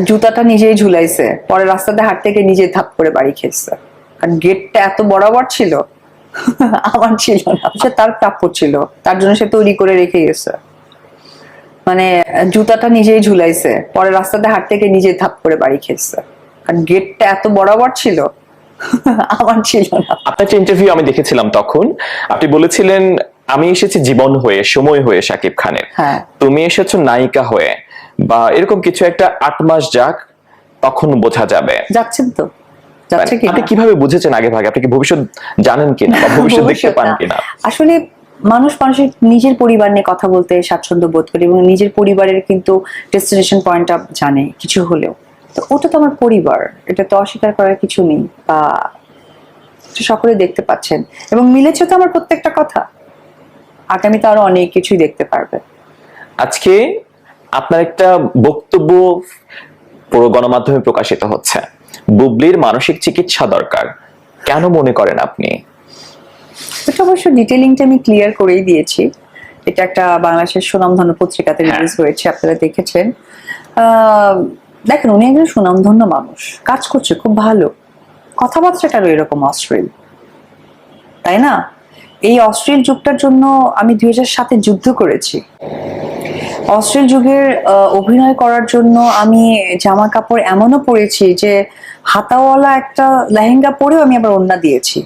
জুতাটা নিজেই ঝুলাইছে। পরে রাস্তাতে হাঁটতে গিয়ে নিজে ধাপ করে বাড়ি খেয়েছে। কারণ গেটটা এত বরাবর ছিল আমার ছিল না। সে তার প্রাপ্য ছিল তার জন্য সে তৈরি করে রেখে গেছে। মানে জুতাটা নিজেই ঝুলাইছে পরে রাস্তাতে হাঁটতে গিয়ে নিজে ধাপ করে বাড়ি খেয়েছে। কারণ গেটটা এত বরাবর ছিল আমার ছিল না। আপনার ইন্টারভিউ আমি দেখেছিলাম তখন আপনি বলেছিলেন আমি এসেছি জীবন হয়ে সময় হয়ে শাকিব খানের। হ্যাঁ। তুমি এসেছ নায়িকা হয়ে। বা এরকম কিছু একটা আট মাস যাক তখন বোঝা যাবে। যাচ্ছেন তো? কি আপনি কীভাবে বুঝেছেন আগে ভাগে আপনি কি ভবিষ্যৎ জানেন কিনা বা ভবিষ্যৎ দেখতে পান কিনা? আসলে মানুষ মানুষের নিজের পরিবার নিয়ে কথা বলতে স্বাচ্ছন্দ্য বোধ করে এবং নিজের পরিবারের কিন্তু ডেস্টিনেশন পয়েন্টটা জানে কিছু হলেও। তো ওটা তো আমার পরিবার এটা তো অস্বীকার করার কিছু নেই বা সকলে দেখতে পাচ্ছেন। এবং মিলেছে তো আমার প্রত্যেকটা কথা। আগামীতে আরও অনেক কিছুই দেখতে পারবে। আজকে আপনার একটা বক্তব্য পুরো গণমাধ্যমে প্রকাশিত হচ্ছে। বুবলির মানসিক চিকিৎসা দরকার। কেন মনে করেন আপনি? এটা অবশ্য ডিটেলিংটা আমি ক্লিয়ার করেই দিয়েছি। এটা একটা বাংলাদেশের সুনামধন্য পত্রিকাতে হ্যাঁ। রিলিজ হয়েছে আপনারা দেখেছেন। দেখেন উনি একজন সুনামধন্য মানুষ কাজ করছে খুব ভালো। কথাবার্তাটারও এরকম অশ্লীল। তাই না? এই অশ্লীল যুগটার জন্য আমি দুই হাজার সাতে যুদ্ধ করেছি। অশ্লীল যুগের অভিনয় করার জন্য আমি জামা কাপড় এমনও পরেছি যে হাতাওয়ালা একটা লেহেঙ্গা পরেও আমি আবার ওন্না দিয়েছি।